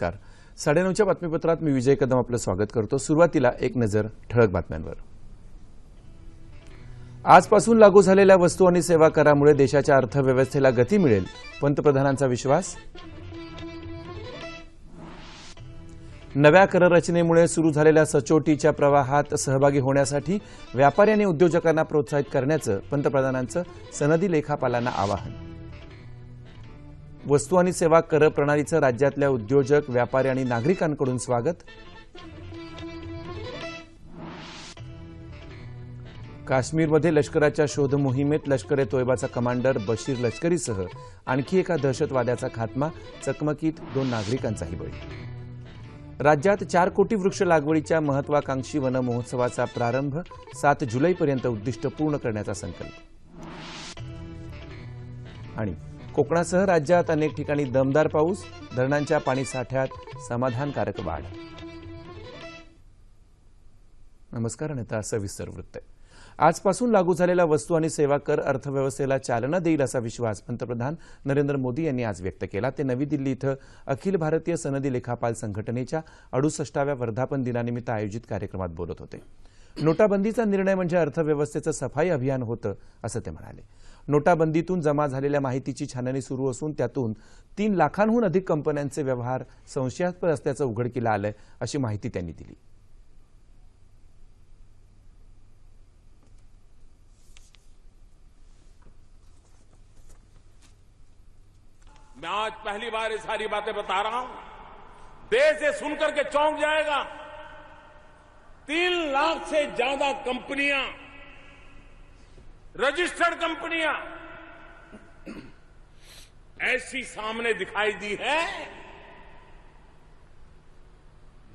नमस्कार. साडेनऊच्या बातमीपत्रात मी विजय कदम आपलं स्वागत करतो. सुरुवातीला एक नजर ठळक बातम्यांवर. आजपासून लागू झालेल्या वस्तू आणि सेवा करामुळे देशाच्या अर्थव्यवस्थेला गती मिळेल पंतप्रधानांचा विश्वास? नव्या कररचनेमुळे सुरू झालेल्या सचोटीच्या प्रवाहात सहभागी होण्यासाठी व्यापारी आणि उद्योजकांना प्रोत्साहित करण्याचं पंतप्रधानांचं सनदी लेखापालांना आवाहन. वस्तू आणि सेवा कर प्रणालीचं राज्यातल्या उद्योजक व्यापारी आणि नागरिकांकडून स्वागत. काश्मीरमध्ये लष्कराच्या शोध मोहिमेत लष्कर ए तोयबाचा कमांडर बशीर लष्करीसह आणखी एका दहशतवाद्याचा खात्मा चकमकीत दोन नागरिकांचाही बळी. राज्यात चार कोटी वृक्ष लागवडीच्या महत्वाकांक्षी वन महोत्सवाचा प्रारंभ सात जुलैपर्यंत उद्दिष्ट पूर्ण करण्याचा संकल्प. आणि कोकणासह राज्यात अनेक ठिकाणी दमदार पाऊस धरणांच्या पाणीसाठ्यात समाधानकारक वाढ. नमस्कार आणि आता सविस्तर वृत्त. आहे आजपासून लागू झालेला वस्तू आणि सेवा कर अर्थव्यवस्थेला चालना देईल असा विश्वास पंतप्रधान नरेंद्र मोदी यांनी आज व्यक्त केला. ते नवी दिल्ली इथं अखिल भारतीय सनदी लेखापाल संघटनेच्या अडुसष्टाव्या वर्धापन दिनानिमित्त आयोजित कार्यक्रमात बोलत होते. नोटाबंदीचा निर्णय म्हणजे अर्थव्यवस्थेचं सफाई अभियान होतं असं ते म्हणाले. नोटाबंदीतून जमा झालेल्या माहितीची छाननी सुरू असून त्यातून तीन लाखांहून अधिक कंपन्यांचे व्यवहार संशयास्पद असल्याचं उघडकीला आलंय अशी माहिती त्यांनी दिली. मैं आज पहली बार ये सारी बातें बता रहा हूं। देश ये सुनकर के चौंक जाएगा। तीन लाख से ज्यादा कंपनियां रजिस्टर्ड कंपनियाँ। ऐसी सामने दिखाई दी है,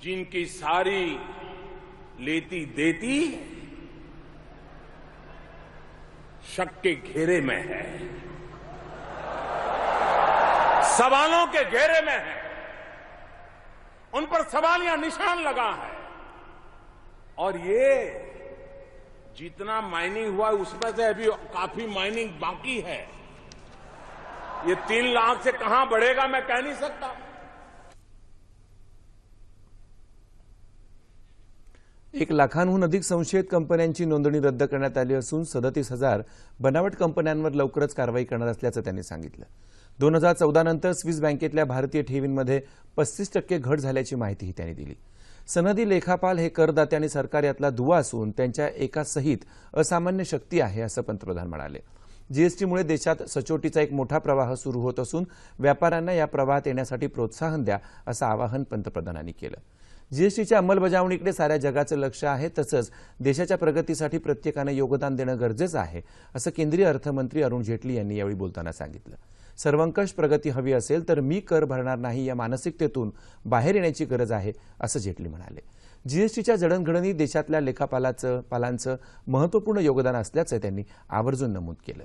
जिनकी सारी लेती देती शक के घेरे में है। सवालों के घेरे में है। उन पर सवाल या निशान लगा है। और ये जितना माइनिंग हुआ उसमें से अभी काफी माइनिंग बाकी है। ये तीन लाख से कहां बढ़ेगा मैं कह नहीं सकता। एक लाखांहून अधिक संशयित कंपन्यांची नोंदणी रद्द करण्यात आली असून सदतीस हजार बनावट कंपन्यांवर लवकरच कारवाई करणार असल्याचं त्यांनी सांगितलं. दोन हजार चौदा नंतर स्विस बँकेतल्या भारतीय ठेवींमध्ये पस्तीस टक्के घट झाल्याची माहितीही त्यांनी दिली. सनदी लेखापाल हे करदाते आणि सरकार यातला दुवा असून त्यांच्या एका सहित असामान्य शक्ती आहे असं पंतप्रधान म्हणाले. जीएसटीमुळे देशात सचोटीचा एक मोठा प्रवाह सुरू होत असून व्यापाऱ्यांना या प्रवाहात येण्यासाठी प्रोत्साहन द्या असं आवाहन पंतप्रधानांनी केलं. जीएसटीच्या अंमलबजावणीकडे साऱ्या जगाचं लक्ष आहे तसंच देशाच्या प्रगतीसाठी प्रत्येकानं योगदान देणं गरजेचं आहे असं केंद्रीय अर्थमंत्री अरुण जेटली यांनी यावेळी बोलताना सांगितलं. सर्वंकष प्रगती हवी असेल तर मी कर भरणार नाही या मानसिकतेतून बाहेर येण्याची गरज आहे असं जेटली म्हणाले. जीएसटीच्या जडणघडणी देशातल्या लेखापालाचं पालांचं महत्त्वपूर्ण योगदान असल्याचं त्यांनी आवर्जून नमूद केलं.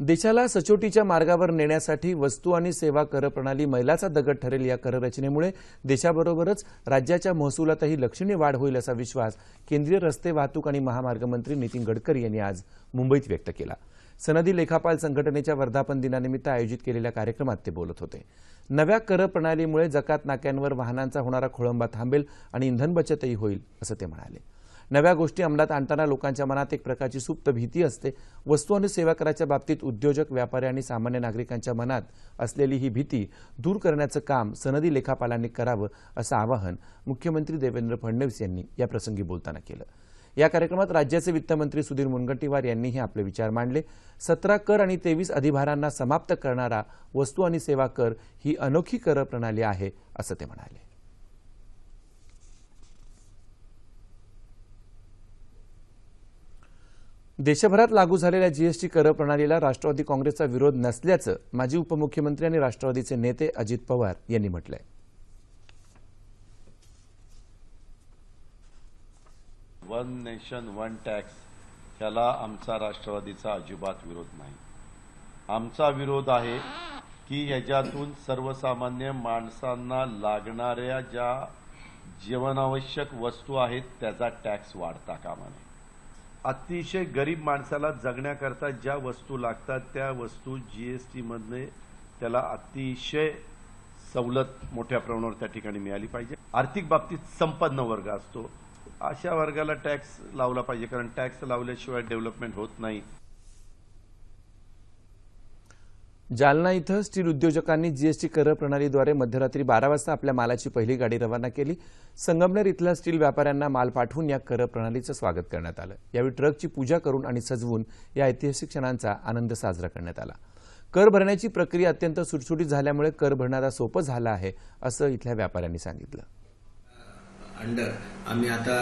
देशाला सचोटीच्या मार्गावर नेण्यासाठी वस्तू आणि सेवा कर प्रणाली मैलाचा दगड ठरेल या कररचनेमुळे देशाबरोबरच राज्याच्या महसुलातही लक्षणीय वाढ होईल असा विश्वास केंद्रीय रस्ते वाहतूक आणि महामार्ग मंत्री नितीन गडकरी यांनी आज मुंबईत व्यक्त केला. सनदी लेखापाल संघटनेच्या वर्धापन दिनानिमित्त आयोजित केलेल्या कार्यक्रमात ते बोलत होते. नव्या कर प्रणालीमुळे जकात नाक्यांवर वाहनांचा होणारा खोळंबा थांबेल आणि इंधन बचतही होईल असं ते म्हणाले. नव्या गोष्टी अंमलात आणताना लोकांच्या मनात एक प्रकारची सुप्त भीती असते. वस्तू आणि सेवा कराच्या बाबतीत उद्योजक व्यापारी आणि सामान्य नागरिकांच्या मनात असलेली ही भीती दूर करण्याचं काम सनदी लेखापालांनी करावं असं आवाहन मुख्यमंत्री देवेंद्र फडणवीस यांनी या प्रसंगी बोलताना केलं. या कार्यक्रमात राज्याचे वित्तमंत्री सुधीर मुनगंटीवार यांनीही आपले विचार मांडले. सतरा कर आणि तेवीस अधिभारांना समाप्त करणारा वस्तू आणि सेवा कर ही अनोखी कर प्रणाली आहे असं ते म्हणाले. देशभरात लागू झालेल्या जीएसटी कर प्रणालीला राष्ट्रवादी काँग्रेसचा विरोध नसल्याचं माजी उपमुख्यमंत्री आणि राष्ट्रवादीचे नेते अजित पवार यांनी म्हटलंय. वन नेशन वन टॅक्स ह्याला आमचा राष्ट्रवादीचा अजिबात विरोध नाही. आमचा विरोध आहे की याच्यातून सर्वसामान्य माणसांना लागणाऱ्या ज्या जीवनावश्यक वस्तू आहेत त्याचा टॅक्स वाढता कामा नये. अतिशय गरीब माणसाला जगण्याकरता ज्या वस्तू लागतात त्या वस्तू जी एस टीमध्ये त्याला अतिशय सवलत मोठ्या प्रमाणावर त्या ठिकाणी मिळाली पाहिजे. आर्थिक बाबतीत संपन्न वर्ग असतो. अशा वर्गाला टॅक्स लावला पाहिजे कारण टॅक्स लावल्याशिवाय डेव्हलपमेंट होत नाही. जालना इथं स्टील उद्योजकांनी जीएसटी कर प्रणालीद्वारे मध्यरात्री बारा वाजता आपल्या मालाची पहिली गाडी रवाना केली. संगमनेर इथल्या स्टील व्यापाऱ्यांना माल पाठवून या कर प्रणालीचं स्वागत करण्यात आलं. यावेळी ट्रकची पूजा करून आणि सजवून या ऐतिहासिक क्षणांचा आनंद साजरा करण्यात आला. कर भरण्याची प्रक्रिया अत्यंत सुटसुटीत झाल्यामुळे कर भरणारा सोपं झालं आहे असं इथल्या व्यापाऱ्यांनी सांगितलं. अंडर आम्ही आता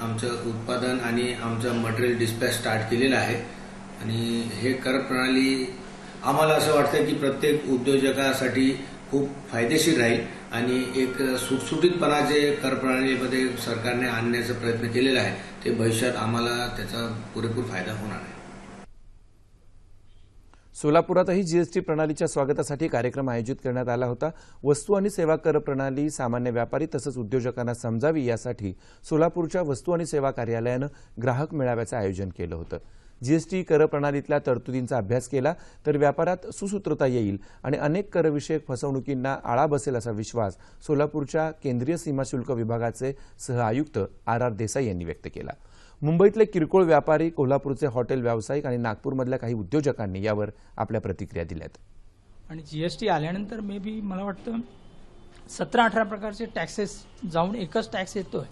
आमचं उत्पादन आणि आमचं मटेरियल डिस्पॅच स्टार्ट केलेलं आहे आणि हे कर प्रणाली आम्हाला असं वाटतं की प्रत्येक उद्योजकासाठी खूप फायदेशीर राहील आणि एक सुटसुटीतपणा जे कर प्रणालीमध्ये सरकारने आणण्याचा प्रयत्न केलेला आहे ते भविष्यात आम्हाला त्याचा पुरेपूर फायदा होणार आहे. सोलापुरातही जीएसटी प्रणालीच्या स्वागतासाठी कार्यक्रम आयोजित करण्यात आला होता. वस्तू आणि सेवा कर प्रणाली सामान्य व्यापारी तसंच उद्योजकांना समजावी यासाठी सोलापूरच्या वस्तू आणि सेवा कार्यालयानं ग्राहक मेळाव्याचं आयोजन केलं होतं. जीएसटी कर प्रणालीतल्या तरतुदींचा अभ्यास केला तर व्यापारात सुसूत्रता येईल आणि अनेक करविषयक फसवणुकींना आळा बसेल असा विश्वास सोलापूरच्या केंद्रीय सीमाशुल्क विभागाचे सह आयुक्त आर आर देसाई यांनी व्यक्त केला. मुंबईतले किरकोळ व्यापारी कोल्हापूरचे हॉटेल व्यावसायिक आणि नागपूरमधल्या काही उद्योजकांनी यावर आपल्या प्रतिक्रिया दिल्यात. आणि जी एस टी आल्यानंतर मे बी मला वाटतं सतरा अठरा प्रकारचे टॅक्सेस जाऊन एकच टॅक्स येतोय.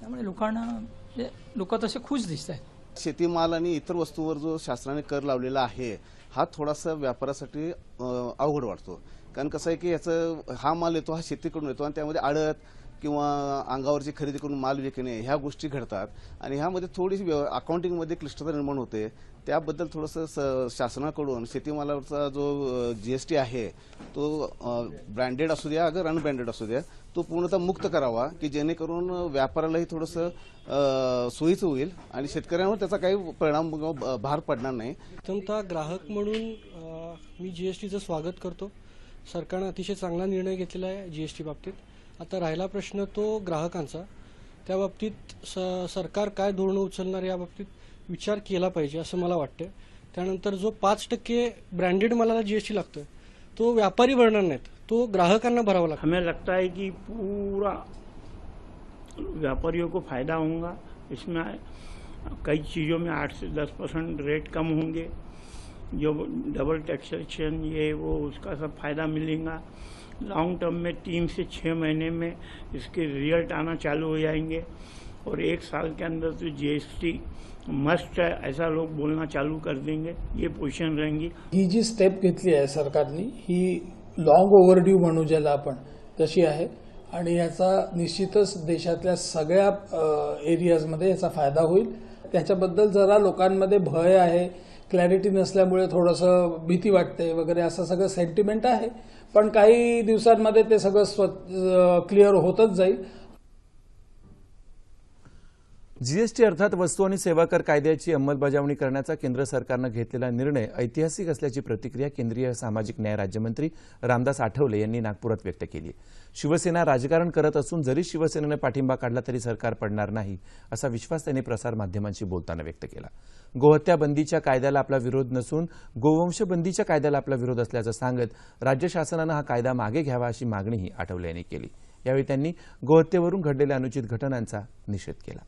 त्यामुळे लोकांना म्हणजे लोक तसे खुश दिसत आहेत शेतीमाल आणि इतर वस्तूवर जो शासनाने कर लावलेला आहे हा थोडासा व्यापारासाठी अवघड वाटतो. कारण कसं आहे की याचं हा माल येतो हा शेतीकडून येतो आणि त्यामध्ये आडत किंवा अंगावरची खरेदी करून माल विकणे ह्या गोष्टी घडतात. आणि ह्यामध्ये थोडीशी व्यव- अकाउंटिंगमध्ये क्लिष्टता निर्माण होते. त्याबद्दल थोडंसं स- शासनाकडून शेतीमालावरचा जो जी एस टी आहे तो ब्रँडेड असू द्या अगर अनब्रँडेड असू द्या तो पूर्णतः मुक्त करावा की जेणेकरून व्यापारालाही थोडंसं सोयीचं होईल आणि शेतकऱ्यांवर त्याचा काही परिणाम किंवा भार पडणार नाही. प्रथमतः ग्राहक म्हणून मी जी एस टीचं स्वागत करतो. सरकारनं अतिशय चांगला निर्णय घेतलेला आहे जी एस टी बाबतीत. आता राहिला प्रश्न तो ग्राहकांचा. त्या बाबतीत स सरकार काय धोरणं उचलणार या बाबतीत विचार केला पाहिजे असं मला वाटतं त्यानंतर जो पाच टक्के ब्रँडेड मालाला जी एस टी लागतोय तो व्यापारी भरणार नाहीत. तो ग्राहकांना भरावा लागतो हमें लगता है कि पूरा व्यापारियों को फायदा होगा। इसमें कई चीज़ों में आठ से दस परसेंट रेट कम होंगे। जो डबल टैक्सेशन ये वो उसका सब फायदा मिलेगा। लॉन्ग टर्म में तीन से छः महीने में इसके रिजल्ट आना चालू हो जाएंगे। और एक साल के अंदर तो जीएसटी मस्ट है ऐसा लोग बोलना चालू कर देंगे। ये पोजीशन रहेंगी। ही जी स्टेप घेतली आहे सरकारने. ही लॉंग ओव्हरड्यू म्हणू ज्याला आपण. तशी आहे. आणि याचा निश्चितच देशातल्या सगळ्या एरियाजमध्ये याचा फायदा होईल. त्याच्याबद्दल जरा लोकांमध्ये भय आहे. क्लॅरिटी नसल्यामुळे थोडंसं भीती वाटते वगैरे असं सगळं सेंटिमेंट आहे. पण काही दिवसांमध्ये ते सगळं स्व क्लिअर होतच जाईल. जीएसटी अर्थात वस्तू आणि सेवा कर कायद्याची अंमलबजावणी करण्याचा केंद्र सरकारनं घेतलेला निर्णय ऐतिहासिक असल्याची प्रतिक्रिया केंद्रीय सामाजिक न्याय राज्यमंत्री रामदास आठवले यांनी नागपुरात व्यक्त केली शिवसेना राजकारण करत असून जरी शिवसेनेनं पाठिंबा काढला तरी सरकार पडणार नाही असा विश्वास त्यांनी प्रसारमाध्यमांशी बोलताना व्यक्त केला. गोहत्या बंदीच्या कायद्याला आपला विरोध नसून गोवंश बंदीच्या कायद्याला आपला विरोध असल्याचं सांगत राज्य शासनानं हा कायदा मागे घ्यावा अशी मागणीही आठवले यांनी केली. यावेळी त्यांनी गोहत्येवरून घडलेल्या अनुचित घटनांचा निषेध केला.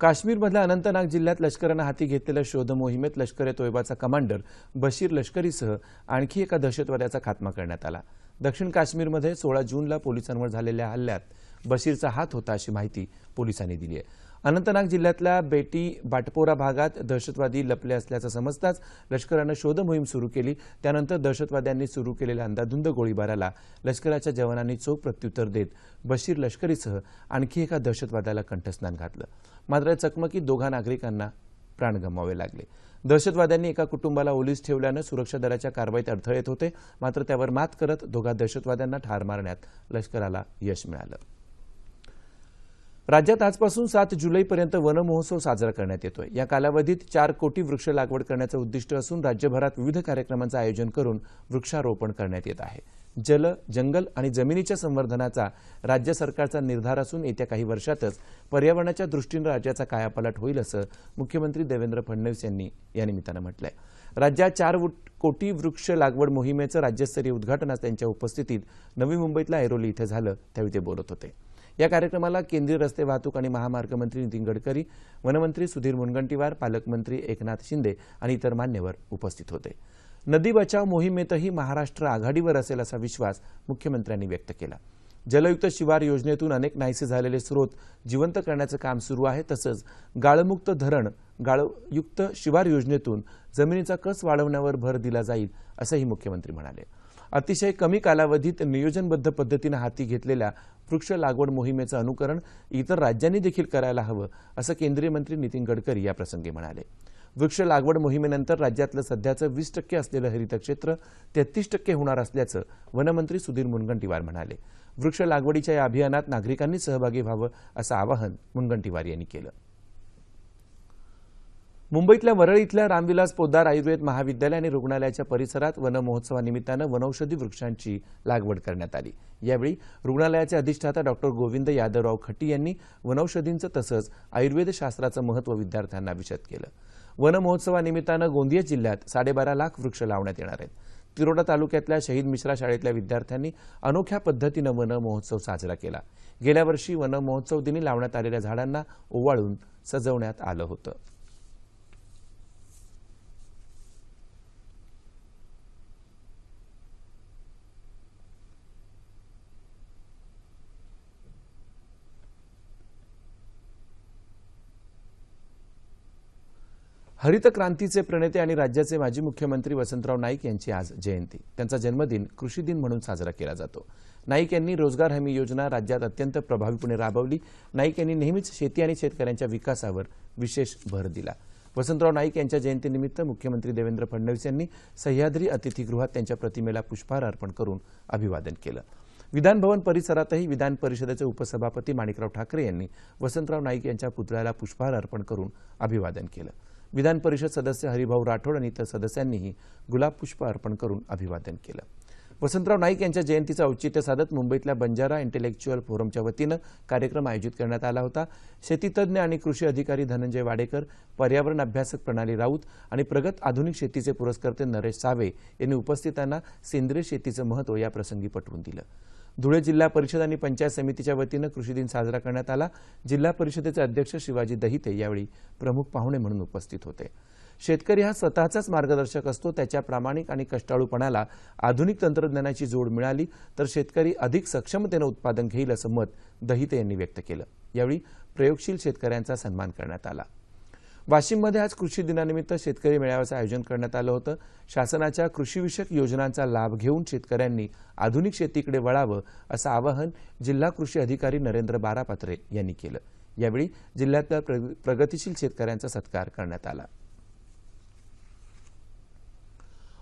काश्मीरमधल्या अनंतनाग जिल्ह्यात लष्करानं हाती घेतलेल्या शोध मोहिमेत लष्कर ए तोयबाचा कमांडर बशीर लष्करीसह आणखी एका दहशतवाद्याचा खात्मा करण्यात आला. दक्षिण काश्मीरमध्ये सोळा जूनला पोलिसांवर झालेल्या हल्ल्यात बशीरचा हात होता अशी माहिती पोलिसांनी दिली आहे. अनंतनाग जिल्ह्यातल्या बेटी बाटपोरा भागात दहशतवादी लपले असल्याचं समजताच लष्करानं शोध मोहीम सुरू केली. त्यानंतर दहशतवाद्यांनी सुरू केलेल्या अंदाधुंद गोळीबाराला लष्कराच्या जवानांनी चोख प्रत्युत्तर देत बशीर लष्करीसह आणखी एका दहशतवाद्याला कंठस्नान घातलं. मात्र चकमकीत दोघा नागरिकांना प्राण गमावे लागले. दहशतवाद्यांनी एका कुटुंबाला ओलीस ठेवल्यानं सुरक्षा दलाच्या कारवाईत अडथळे येत होते. मात्र त्यावर मात करत दोघा दहशतवाद्यांना ठार मारण्यात लष्कराला यश मिळालं. राज्यात आजपासून सात जुलैपर्यंत वनमहोत्सव साजरा करण्यात येतोय. या कालावधीत चार कोटी वृक्ष लागवड करण्याचं उद्दिष्ट असून राज्यभरात विविध कार्यक्रमांचं आयोजन करून वृक्षारोपण करण्यात येत आहे. जल जंगल आणि जमिनीच्या संवर्धनाचा राज्य सरकारचा निर्धार असून येत्या काही वर्षातच पर्यावरणाच्या दृष्टीनं राज्याचा कायापालट होईल असं मुख्यमंत्री देवेंद्र फडणवीस यांनी या निमित्तानं म्हटलंय. राज्यात चार वुट- कोटी वृक्ष लागवड मोहिमेचं राज्यस्तरीय उद्घाटन आज त्यांच्या उपस्थितीत नवी मुंबईतल्या ऐरोली इथं झालं त्यावेळी ते बोलत होते. या कार्यक्रमाला केंद्रीय रस्ते वाहतूक आणि महामार्ग मंत्री नितीन गडकरी वनमंत्री सुधीर मुनगंटीवार पालकमंत्री एकनाथ शिंदे आणि इतर मान्यवर उपस्थित होते. नदी बचाव मोहिमेतही महाराष्ट्र आघाडीवर असेल असा विश्वास मुख्यमंत्र्यांनी व्यक्त केला. जलयुक्त शिवार योजनेतून अनेक नाहीसे झालेले स्रोत जिवंत करण्याचं काम सुरू आहे तसंच गाळमुक्त धरण गाळयुक्त शिवार योजनेतून जमिनीचा कस वाढवण्यावर भर दिला जाईल असंही मुख्यमंत्री म्हणाले. अतिशय कमी कालावधीत नियोजनबद्ध पद्धतीनं हाती घेतलेल्या वृक्ष लागवड मोहिमेचं अनुकरण इतर राज्यांनी देखील करायला हवं असं केंद्रीय मंत्री नितीन गडकरी याप्रसंगी म्हणाले. वृक्ष लागवड मोहिमेनंतर राज्यातलं सध्याचं वीस टक्के असलेलं हरित क्षेत्र तेहतीस टक्के होणार असल्याचं वनमंत्री सुधीर मुनगंटीवार म्हणाले. वृक्ष लागवडीच्या या अभियानात नागरिकांनी सहभागी व्हावं असं आवाहन मुनगंटीवार यांनी केलं. मुंबईतल्या वरळी इथल्या रामविलास पोद्दार आयुर्वेद महाविद्यालय आणि रुग्णालयाच्या परिसरात वनमहोत्सवानिमित्तानं वनौषधी वृक्षांची लागवड करण्यात आली. यावेळी रुग्णालयाचे अधिष्ठाता डॉक्टर गोविंद यादवराव खट्टी यांनी वनौषधींचं तसंच आयुर्वेद शास्त्राचं महत्त्व विद्यार्थ्यांना विशद केलं. वनमहोत्सवानिमित्तानं गोंदिया जिल्ह्यात साडेबारा लाख वृक्ष लावण्यात येणार आहेत. तिरोडा तालुक्यातल्या शहीद मिश्रा शाळेतल्या विद्यार्थ्यांनी अनोख्या पद्धतीनं वन महोत्सव साजरा केला. गेल्या वर्षी वन महोत्सव दिनी लावण्यात आलेल्या झाडांना ओवाळून सजवण्यात आलं होतं. हरित क्रांतीचे प्रणेते आणि राज्याचे माजी मुख्यमंत्री वसंतराव नाईक यांची आज जयंती. त्यांचा जन्मदिन कृषी दिन म्हणून साजरा केला जातो. नाईक यांनी रोजगार हमी योजना राज्यात अत्यंत प्रभावीपणे राबवली. नाईक यांनी नेहमीच शेती आणि शेतकऱ्यांच्या विकासावर विशेष भर दिला. वसंतराव नाईक यांच्या जयंतीनिमित्त मुख्यमंत्री देवेंद्र फडणवीस यांनी सह्याद्री अतिथीगृहात त्यांच्या प्रतिमेला पुष्पहार अर्पण करून अभिवादन केलं. विधानभवन परिसरातही विधान परिषदेचे उपसभापती माणिकराव ठाकरे यांनी वसंतराव नाईक यांच्या पुतळ्याला पुष्पहार अर्पण करून अभिवादन केलं. विधान परिषद सदस्य हरिभाऊ राठोड आणि इतर सदस्यांनीही गुलाब पुष्प अर्पण करून अभिवादन केलं. वसंतराव नाईक यांच्या जयंतीचं औचित्य साधत मुंबईतल्या बंजारा इंटेलेक्च्युअल फोरमच्या वतीनं कार्यक्रम आयोजित करण्यात आला होता. शेतीतज्ञ आणि कृषी अधिकारी धनंजय वाडेकर पर्यावरण अभ्यासक प्रणाली राऊत आणि प्रगत आधुनिक शेतीचे पुरस्कर्ते नरेश सावे यांनी उपस्थितांना सेंद्रिय शेतीचं महत्त्व या प्रसंगी पटवून दिलं. धुळे जिल्हा परिषद आणि पंचायत समितीच्या वतीनं कृषी दिन साजरा करण्यात आला. जिल्हा परिषदेचे अध्यक्ष शिवाजी दहिते यावेळी प्रमुख पाहुणे म्हणून उपस्थित होते. शेतकरी हा स्वतःचाच मार्गदर्शक असतो त्याच्या प्रामाणिक आणि कष्टाळूपणाला आधुनिक तंत्रज्ञानाची जोड मिळाली तर शेतकरी अधिक सक्षमतेनं उत्पादन घेईल असं मत दहिते यांनी व्यक्त केलं. यावेळी प्रयोगशील शेतकऱ्यांचा सन्मान करण्यात आला. वाशिममध्ये आज कृषी दिनानिमित्त शेतकरी मेळाव्याचं आयोजन करण्यात आलं होतं. शासनाच्या कृषीविषयक योजनांचा लाभ घेऊन शेतकऱ्यांनी आधुनिक शेतीकडे वळावं असं आवाहन जिल्हा कृषी अधिकारी नरेंद्र बारापात्रे यांनी केलं. यावेळी जिल्ह्यातल्या प्रग- प्रगतीशील शेतकऱ्यांचा सत्कार करण्यात आला.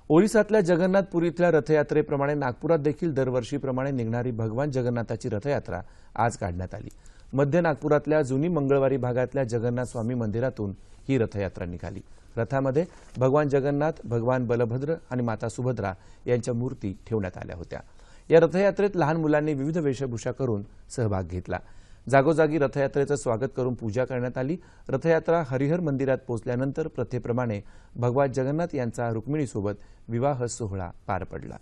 ओरिसातल्या जगन्नाथपुरीतल्या रथयात्रेप्रमाणे नागपुरात देखील दरवर्षीप्रमाणे निघणारी भगवान जगन्नाथाची रथयात्रा आज काढण्यात आली. मध्य नागपुरातल्या जुनी मंगळवारी भागातल्या जगन्नाथ स्वामी मंदिरातून ही रथयात्रा निघाली. रथामध्ये भगवान जगन्नाथ भगवान बलभद्र आणि माता सुभद्रा यांच्या मूर्ती ठेवण्यात आल्या होत्या. या रथयात्रेत लहान मुलांनी विविध वेशभूषा करून सहभाग घेतला. जागोजागी रथयात्रेचं स्वागत करून पूजा करण्यात आली. रथयात्रा हरिहर मंदिरात पोहोचल्यानंतर प्रथेप्रमाणे भगवान जगन्नाथ यांचा रुक्मिणीसोबत विवाह सोहळा पार पडला.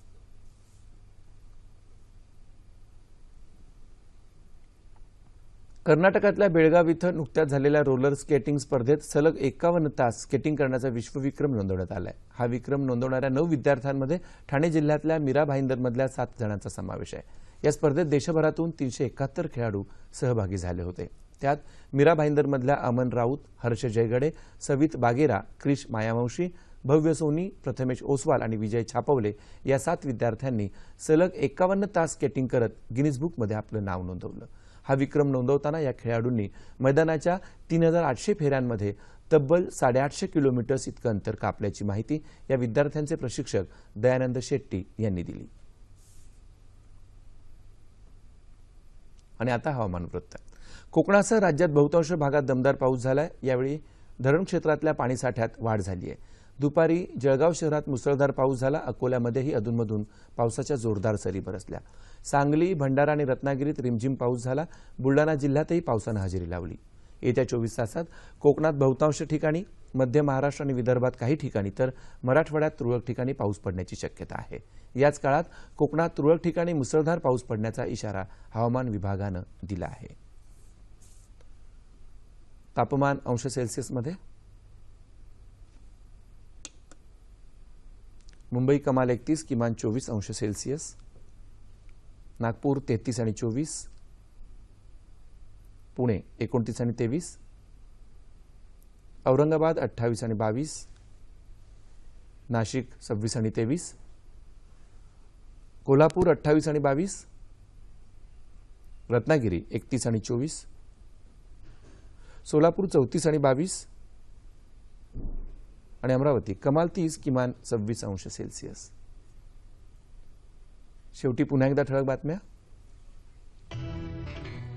कर्नाटकातल्या बेळगाव इथं नुकत्याच झालेल्या रोलर स्केटिंग स्पर्धेत सलग एकावन्न तास स्केटिंग करण्याचा विश्वविक्रम नोंदवण्यात आलाय. हा विक्रम नोंदवणाऱ्या नऊ विद्यार्थ्यांमध्ये ठाणे जिल्ह्यातल्या मीरा भाईंदरमधल्या सात जणांचा समावेश आहे. या स्पर्धेत देशभरातून तीनशे एकाहत्तर खेळाडू सहभागी झाले होते. त्यात मीरा भाईंदरमधल्या अमन राऊत हर्ष जयगडे सवित बागेरा क्रिश मायावंशी भव्य सोनी प्रथमेश ओसवाल आणि विजय छापवले या सात विद्यार्थ्यांनी सलग एकावन्न तास स्केटिंग करत गिनीज बुकमध्ये आपलं नाव नोंदवलं. हा विक्रम नोंदवताना या खेळाडूंनी मैदानाच्या तीन हजार आठशे फेऱ्यांमध्ये तब्बल साडेआठशे किलोमीटर्स इतकं अंतर कापल्याची माहिती या विद्यार्थ्यांचे प्रशिक्षक दयानंद शेट्टी यांनी दिली. आणि आता हवामान वृत्त. कोकणासह राज्यात बहुतांश भागात दमदार पाऊस झालाय. यावेळी धरण क्षेत्रातल्या पाणीसाठ्यात वाढ झाली आहे दुपारी जळगाव शहरात मुसळधार पाऊस झाला. अकोल्यामध्येही अधूनमधून पावसाच्या जोरदार सरी बरसल्या सांगली भंडारा आणि रत्नागिरीत रिमझिम पाऊस झाला. बुलडाणा जिल्ह्यातही पावसानं हजेरी लावली. येत्या चोवीस तासात कोकणात बहुतांश ठिकाणी मध्य महाराष्ट्र आणि विदर्भात काही ठिकाणी तर मराठवाड्यात तुरळक ठिकाणी पाऊस पडण्याची शक्यता आहे. याच काळात कोकणात तुरळक ठिकाणी मुसळधार पाऊस पडण्याचा इशारा हवामान विभागानं दिला आहे. तापमान अंश सेल्सिअसमध्ये मुंबई कमाल एकतीस किमान चोवीस अंश सेल्सिअस. नागपूर तेहतीस आणि चोवीस. पुणे एकोणतीस आणि तेवीस. औरंगाबाद अठ्ठावीस आणि बावीस. नाशिक सव्वीस आणि तेवीस. कोल्हापूर अठ्ठावीस आणि बावीस. रत्नागिरी एकतीस आणि चोवीस. सोलापूर चौतीस आणि बावीस. आणि अमरावती कमाल तीस किमान सव्वीस अंश सेल्सिअस. शेवटी पुन्हा एकदा ठळक बातम्या.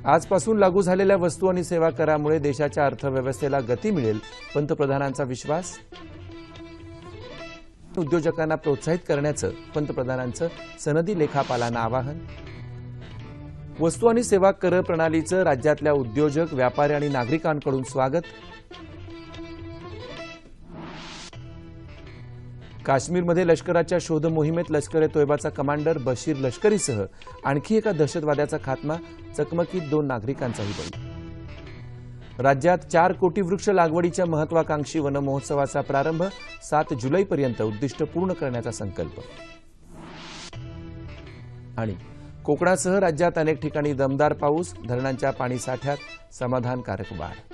आजपासून लागू झालेल्या वस्तू आणि सेवा करामुळे देशाच्या अर्थव्यवस्थेला गती मिळेल पंतप्रधानांचा विश्वास. उद्योजकांना प्रोत्साहित करण्याचं पंतप्रधानांचं सनदी लेखापालांना आवाहन. वस्तू आणि सेवा कर प्रणालीचं राज्यातल्या उद्योजक व्यापारी आणि नागरिकांकडून स्वागत. काश्मीरमध्ये लष्कराच्या शोध मोहिमेत लष्कर ए तोयबाचा कमांडर बशीर लष्करीसह आणखी एका दहशतवाद्याचा खात्मा चकमकीत दोन नागरिकांचाही बळी. राज्यात चार कोटी वृक्ष लागवडीच्या महत्वाकांक्षी वनमहोत्सवाचा प्रारंभ सात जुलैपर्यंत उद्दिष्ट पूर्ण करण्याचा संकल्प. आणि कोकणासह राज्यात अनेक ठिकाणी दमदार पाऊस धरणांच्या पाणीसाठ्यात समाधानकारक वाढ.